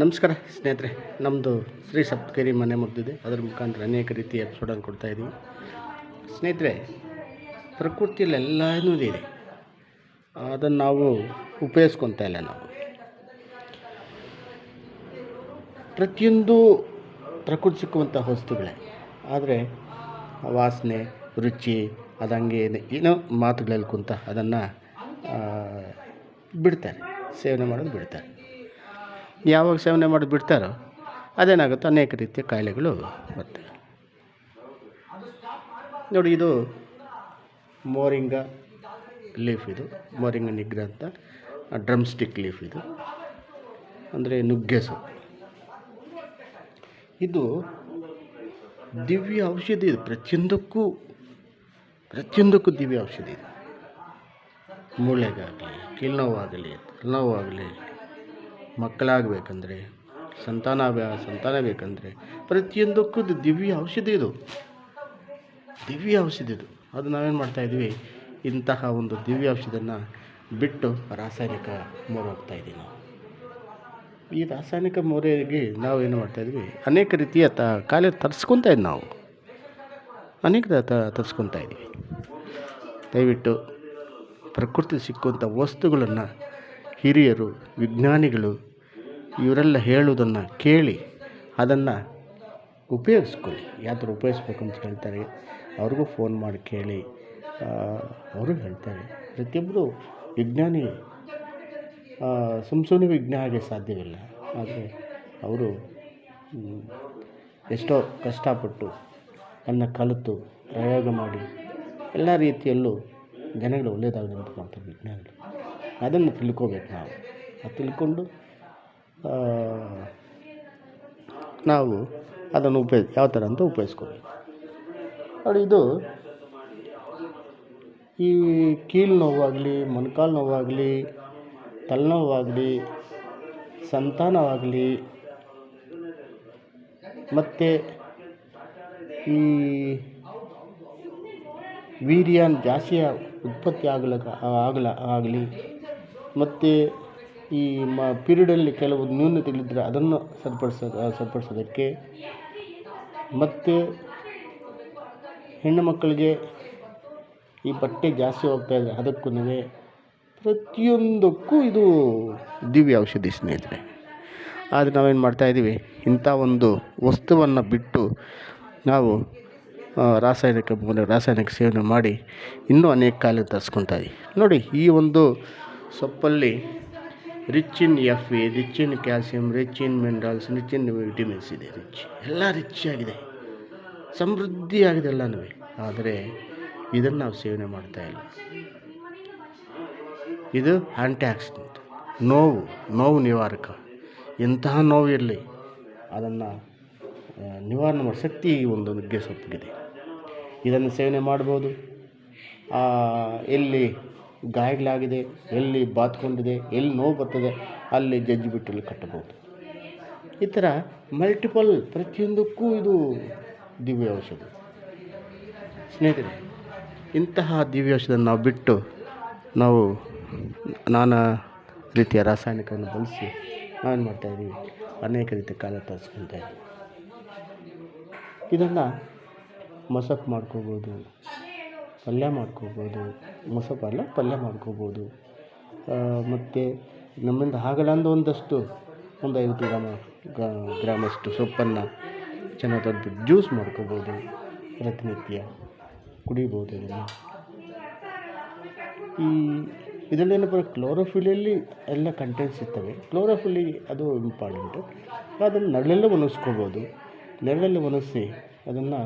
ನಮಸ್ಕಾರ ಸ್ನೇಹಿತರೆ ನಮ್ಮದು ಶ್ರೀ ಸಪ್ತಗಿರಿ ಮನೆ ಮುಗ್ದಿದೆ. ಅದರ ಮುಖಾಂತರ ಅನೇಕ ರೀತಿಯ ಎಪಿಸೋಡನ್ನು ಕೊಡ್ತಾ ಇದ್ದೀವಿ. ಸ್ನೇಹಿತರೆ ಪ್ರಕೃತಿಯಲ್ಲಿ ಎಲ್ಲನೂ ಇದೆ. ಅದನ್ನು ನಾವು ಉಪಯೋಗಿಸ್ಕೊತಾ ಇಲ್ಲ ನಾವು. ಪ್ರತಿಯೊಂದು ಪ್ರಕೃತಿ ಸಿಕ್ಕುವಂಥ ವಸ್ತುಗಳೇ. ಆದರೆ ವಾಸನೆ, ರುಚಿ ಅದಂಗೆ ಏನೋ ಮಾತುಗಳಲ್ಲಿ ಕುಂತ ಅದನ್ನು ಬಿಡ್ತಾರೆ, ಸೇವನೆ ಮಾಡೋದು ಬಿಡ್ತಾರೆ. ಯಾವಾಗ ಸೇವನೆ ಮಾಡಿ ಬಿಡ್ತಾರೋ ಅದೇನಾಗುತ್ತೆ ಅನೇಕ ರೀತಿಯ ಕಾಯಿಲೆಗಳು ಬರ್ತವೆ. ನೋಡಿ, ಇದು ಮೋರಿಂಗ ಲೀಫ್ ಇದು. ಮೋರಿಂಗ ನಿಗ್ರ ಅಂತ ಡ್ರಮ್ ಸ್ಟಿಕ್ ಲೀಫ್ ಇದು. ಅಂದರೆ ನುಗ್ಗೆ ಸೊಪ್ಪು. ಇದು ದಿವ್ಯ ಔಷಧಿ ಇದು. ಪ್ರತಿಯೊಂದಕ್ಕೂ ಪ್ರತಿಯೊಂದಕ್ಕೂ ದಿವ್ಯ ಔಷಧಿ ಇದೆ. ಮೂಳೆಗಾಗಲಿ, ಕೀಲ್ನೋವಾಗಲಿ, ತಲೆನೋವಾಗಲಿ ಮಕ್ಕಳಾಗಬೇಕಂದ್ರೆ, ಸಂತಾನ ಸಂತಾನ ಬೇಕಂದರೆ ಪ್ರತಿಯೊಂದಕ್ಕೂ ದಿವ್ಯ ಔಷಧಿ ಇದು. ದಿವ್ಯ ಔಷಧಿ ಇದು. ಅದು ನಾವೇನು ಮಾಡ್ತಾಯಿದ್ವಿ ಇಂತಹ ಒಂದು ದಿವ್ಯ ಔಷಧಿಯನ್ನು ಬಿಟ್ಟು ರಾಸಾಯನಿಕ ಮೊರೆ ಇದ್ದೀವಿ ನಾವು. ಈ ರಾಸಾಯನಿಕ ಮೊರೆಗೆ ನಾವು ಏನು ಮಾಡ್ತಾಯಿದ್ವಿ ಅನೇಕ ರೀತಿಯ ತ ಕಾಲೇ ತರಿಸ್ಕೊತಾ ಇದ್ವಿ ನಾವು. ಅನೇಕ ತರಿಸ್ಕೊತಾ ಇದ್ವಿ ದಯವಿಟ್ಟು ಪ್ರಕೃತಿ ಸಿಕ್ಕುವಂಥ ವಸ್ತುಗಳನ್ನು ಹಿರಿಯರು, ವಿಜ್ಞಾನಿಗಳು ಇವರೆಲ್ಲ ಹೇಳುವುದನ್ನು ಕೇಳಿ ಅದನ್ನು ಉಪಯೋಗಿಸ್ಕೊಳ್ಳಿ. ಯಾವ ಥರ ಉಪಯೋಗಿಸ್ಬೇಕು ಅಂತ ಹೇಳ್ತಾರೆ. ಅವ್ರಿಗೂ ಫೋನ್ ಮಾಡಿ ಕೇಳಿ. ಅವರು ಹೇಳ್ತಾರೆ. ಪ್ರತಿಯೊಬ್ಬರು ವಿಜ್ಞಾನಿ ಸುಮ್ಮ ವಿಜ್ಞಾನ ಆಗೋಕ್ಕೆ ಸಾಧ್ಯವಿಲ್ಲ. ಆದರೆ ಅವರು ಎಷ್ಟೋ ಕಷ್ಟಪಟ್ಟು ಅದನ್ನ ಕಲಿತು ಪ್ರಯೋಗ ಮಾಡಿ ಎಲ್ಲ ರೀತಿಯಲ್ಲೂ ಜನಗಳು ಒಳ್ಳೆಯದಾಗಲಿ ಅಂತ ವಿಜ್ಞಾನಿಗಳು. ಅದನ್ನು ತಿಳ್ಕೊಬೇಕು ನಾವು. ಅದು ತಿಳ್ಕೊಂಡು ನಾವು ಅದನ್ನು ಉಪಯೋಗ ಯಾವ ಥರ ಅಂತ ಉಪಯೋಗಿಸ್ಕೋಬೇಕು. ನೋಡಿ, ಇದು ಈ ಕೀಲು ನೋವಾಗಲಿ, ಮೊಣಕಾಲು ನೋವಾಗಲಿ ತಲೆನೋವಾಗಲಿ ಸಂತಾನವಾಗಲಿ ಮತ್ತು ಈ ವೀರ್ಯ ಜಾಸ್ತಿ ಉತ್ಪತ್ತಿ ಆಗಲ ಆಗಲ, ಆಗಲಿ ಮತ್ತು ಈ ಮ ಪೀರಿಯಡಲ್ಲಿ ಕೆಲವು ನ್ಯೂನತೆಗಳಿದ್ದರೆ ಅದನ್ನು ಸರಿಪಡಿಸೋ ಸರಿಪಡಿಸೋದಕ್ಕೆ. ಮತ್ತು ಹೆಣ್ಣು ಮಕ್ಕಳಿಗೆ ಈ ಬಟ್ಟೆ ಜಾಸ್ತಿ ಇದೆ ಅದಕ್ಕೂ ಪ್ರತಿಯೊಂದಕ್ಕೂ ಇದು ದಿವ್ಯ ಔಷಧಿ ಸ್ನೇಹಿತರೆ. ಆದರೆ ನಾವೇನು ಮಾಡ್ತಾಯಿದ್ದೀವಿ ಇಂಥ ಒಂದು ವಸ್ತುವನ್ನು ಬಿಟ್ಟು ನಾವು ರಾಸಾಯನಿಕ ರಾಸಾಯನಿಕ ಸೇವನೆ ಮಾಡಿ ಇನ್ನೂ ಅನೇಕ ಕಾಯಿಲೆ ತರಿಸ್ಕೊತಾ ಇದೀವಿ. ನೋಡಿ, ಈ ಒಂದು ಸೊಪ್ಪಲ್ಲಿ rich in F A rich in calcium rich in minerals rich in vitamins ಇದೆ, ರಿಚ್. ಎಲ್ಲ ರಿಚ್ ಆಗಿದೆ. ಸಮೃದ್ಧಿಯಾಗಿದೆ ಎಲ್ಲನೂ. ಆದರೆ ಇದನ್ನು ನಾವು ಸೇವನೆ ಮಾಡ್ತಾ ಇಲ್ಲ. ಇದು ಆ್ಯಂಟಿ ಆಕ್ಸಿಡೆಂಟ್ ನೋವು ನೋವು ನಿವಾರಕ. ಎಂತಹ ನೋವು ಇರಲಿ, ಅದನ್ನು ನಿವಾರಣೆ ಮಾಡೋ ಶಕ್ತಿ ಒಂದು ನುಗ್ಗೆ ಸೊಪ್ಪಿಗಿದೆ. ಇದನ್ನು ಸೇವನೆ ಮಾಡ್ಬೋದು. ಎಲ್ಲಿ ಗಾಯಗಳಾಗಿದೆ, ಎಲ್ಲಿ ಬಾತ್ಕೊಂಡಿದೆ ಎಲ್ಲಿ ನೋವು ಬರ್ತದೆ, ಅಲ್ಲಿ ಜಜ್ಜಿ ಬಿಟ್ಟಲ್ಲಿ ಕಟ್ಟಬೋದು ಈ ಥರ ಮಲ್ಟಿಪಲ್ ಪ್ರತಿಯೊಂದಕ್ಕೂ ಇದು ದಿವ್ಯ ಔಷಧ. ಸ್ನೇಹಿತರೆ, ಇಂತಹ ದಿವ್ಯ ಔಷಧಿಯನ್ನು ನಾವು ಬಿಟ್ಟು ನಾವು ನಾನಾ ರೀತಿಯ ರಾಸಾಯನಿಕವನ್ನು ಬಳಸಿ ನಾವೇನು ಮಾಡ್ತಾಯಿದ್ದೀವಿ ಅನೇಕ ರೀತಿಯ ಕಾಲ ತರಿಸ್ಕೊತಾ ಇದ್ದೀವಿ. ಇದನ್ನು ಮಸಕ್ ಮಾಡ್ಕೋಬೋದು. ಪಲ್ಯ ಮಾಡ್ಕೋಬೋದು ಮೊಸರು ಪಲ್ಯ ಪಲ್ಯ ಮಾಡ್ಕೊಬೋದು. ಮತ್ತು ನಮ್ಮಿಂದ ಆಗಲ್ಲ ಅಂದ ಒಂದಷ್ಟು, ಒಂದು ಐವತ್ತು ಗ್ರಾಮ ಗ್ರಾಮಷ್ಟು ಸೊಪ್ಪನ್ನು ಚೆನ್ನಾಗಿ ತೆಗೆದ್ಬಿಟ್ಟು ಜ್ಯೂಸ್ ಮಾಡ್ಕೋಬೋದು ಪ್ರತಿನಿತ್ಯ ಕುಡಿಬೋದು ಇದನ್ನು. ಈ ಇದರಲ್ಲೇನಪ್ಪ ಕ್ಲೋರೋಫಿಲಲ್ಲಿ ಎಲ್ಲ ಕಂಟೆಂಟ್ಸ್ ಇರ್ತವೆ. ಕ್ಲೋರೋಫಿಲಿ ಅದು ಇಂಪಾರ್ಟೆಂಟು ಅದನ್ನು ನೆರಳೆಲ್ಲ ಒಣಗಿಸ್ಕೋಬೋದು. ನೆರಳಲ್ಲಿ ಒಣಗಿಸಿ ಅದನ್ನು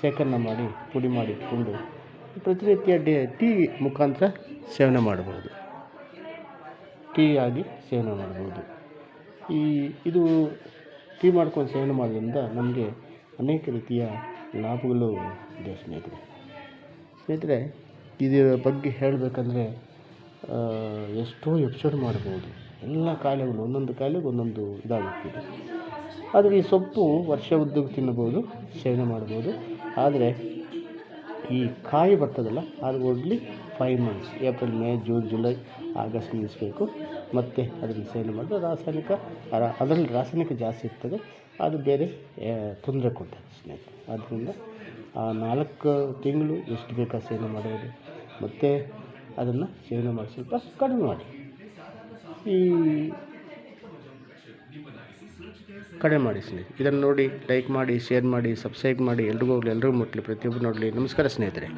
ಶೇಖರಣೆ ಮಾಡಿ, ಪುಡಿ ಮಾಡಿ ಇಟ್ಕೊಂಡು ಪ್ರತಿನಿತ್ಯ ಡೇ, ಟೀ ಮುಖಾಂತರ ಸೇವನೆ ಮಾಡ್ಬೋದು ಟೀ ಆಗಿ ಸೇವನೆ ಮಾಡ್ಬೋದು ಈ, ಇದು ಟೀ ಮಾಡ್ಕೊಂಡು ಸೇವನೆ ಮಾಡೋದ್ರಿಂದ ನಮಗೆ ಅನೇಕ ರೀತಿಯ ಲಾಭಗಳು ಇದೆ ಸ್ನೇಹಿತರೆ. ಸ್ನೇಹಿತರೆ, ಇದರ ಬಗ್ಗೆ ಹೇಳಬೇಕಂದ್ರೆ ಎಷ್ಟೋ ಎಪಿಸೋಡ್ ಮಾಡ್ಬೋದು. ಎಲ್ಲ ಕಾಯಿಲೆಗಳು, ಒಂದೊಂದು ಕಾಯಿಲೆಗೆ ಒಂದೊಂದು ಇದಾಗುತ್ತಿದೆ ಆದರೆ ಈ ಸೊಪ್ಪು ವರ್ಷ ಉದ್ದಕ್ಕೆ ತಿನ್ನಬಹುದು ಸೇವನೆ ಮಾಡ್ಬೋದು ಆದರೆ ಈ ಕಾಯಿ ಬರ್ತದಲ್ಲ, ಅದು only five months April May June July August ನಿಲ್ಲಿಸಬೇಕು. ಮತ್ತು ಅದನ್ನು ಸೇವನೆ ಮಾಡಿದ್ರೆ ರಾಸಾಯನಿಕ ಅದರಲ್ಲಿ ರಾಸಾಯನಿಕ ಜಾಸ್ತಿ ಇರ್ತದೆ, ಅದು ಬೇರೆ ತೊಂದರೆ ಕೊಡ್ತದೆ ಸ್ನೇಹಿತರೆ. ಆದ್ದರಿಂದ ಆ ನಾಲ್ಕು ತಿಂಗಳು ಎಷ್ಟು ಬೇಕಾ ಸೇವನೆ ಮಾಡೋದು ಮತ್ತು ಅದನ್ನು ಸೇವನೆ ಮಾಡಿ ಸ್ವಲ್ಪ ಕಡಿಮೆ ಮಾಡಿ. ಈ ಕಡಿಮೆ ಮಾಡಿ ಸ್ನೇಹಿತರೆ. ಇದನ್ನು ನೋಡಿ ಲೈಕ್ ಮಾಡಿ ಶೇರ್ ಮಾಡಿ ಸಬ್ಸ್ಕ್ರೈಬ್ ಮಾಡಿ. ಎಲ್ರಿಗೂ ಹೋಗಲಿ ಎಲ್ರಿಗೂ ಮುಟ್ಟಲಿ ಪ್ರತಿಯೊಬ್ಬರು ನೋಡಲಿ. ನಮಸ್ಕಾರ ಸ್ನೇಹಿತರೆ.